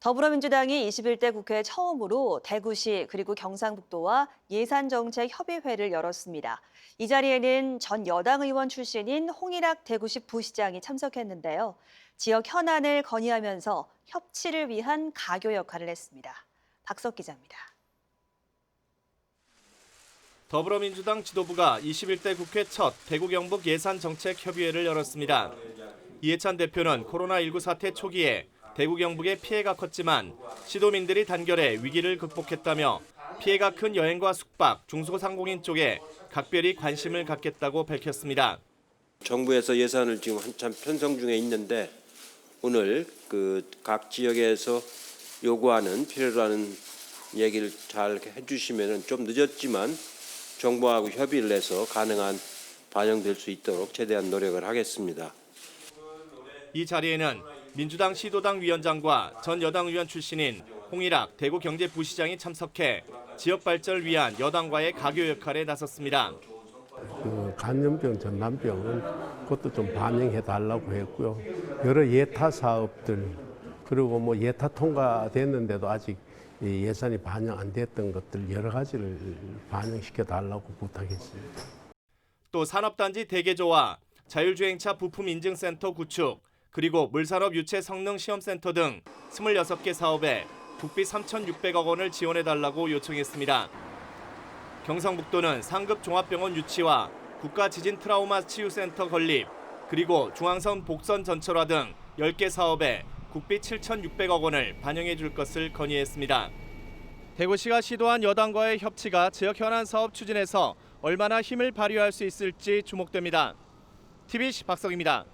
더불어민주당이 21대 국회 처음으로 대구시 그리고 경상북도와 예산정책협의회를 열었습니다. 이 자리에는 전 여당 의원 출신인 홍일학 대구시 부시장이 참석했는데요. 지역 현안을 건의하면서 협치를 위한 가교 역할을 했습니다. 박석 기자입니다. 더불어민주당 지도부가 21대 국회 첫 대구 경북 예산 정책 협의회를 열었습니다. 이해찬 대표는 코로나19 사태 초기에 대구 경북의 피해가 컸지만 시도민들이 단결해 위기를 극복했다며 피해가 큰 여행과 숙박, 중소상공인 쪽에 각별히 관심을 갖겠다고 밝혔습니다. 정부에서 예산을 지금 한참 편성 중에 있는데 오늘 그 각 지역에서 요구하는 필요로 하는 얘기를 잘 해주시면은 좀 늦었지만 정부하고 협의를 해서 가능한 반영될 수 있도록 최대한 노력을 하겠습니다. 이 자리에는 민주당 시도당 위원장과 전 여당 의원 출신인 홍일학 대구 경제부시장이 참석해 지역 발전을 위한 여당과의 가교 역할에 나섰습니다. 그 간염병, 전남병은 그것도 좀 반영해 달라고 했고요. 여러 예타 사업들 그리고 뭐 예타 통과됐는데도 아직 이 예산이 반영 안 됐던 것들 여러 가지를 반영시켜 달라고 부탁했습니다. 또 산업단지 대개조와 자율주행차 부품 인증센터 구축, 그리고 물산업 유체 성능 시험센터 등 26개 사업에 국비 3,600억 원을 지원해 달라고 요청했습니다. 경상북도는 상급 종합병원 유치와 국가 지진 트라우마 치유센터 건립, 그리고 중앙선 복선 전철화 등 10개 사업에 국비 7,600억 원을 반영해 줄 것을 건의했습니다. 대구시가 시도한 여당과의 협치가 지역 현안 사업 추진에서 얼마나 힘을 발휘할 수 있을지 주목됩니다. TBC 박성입니다.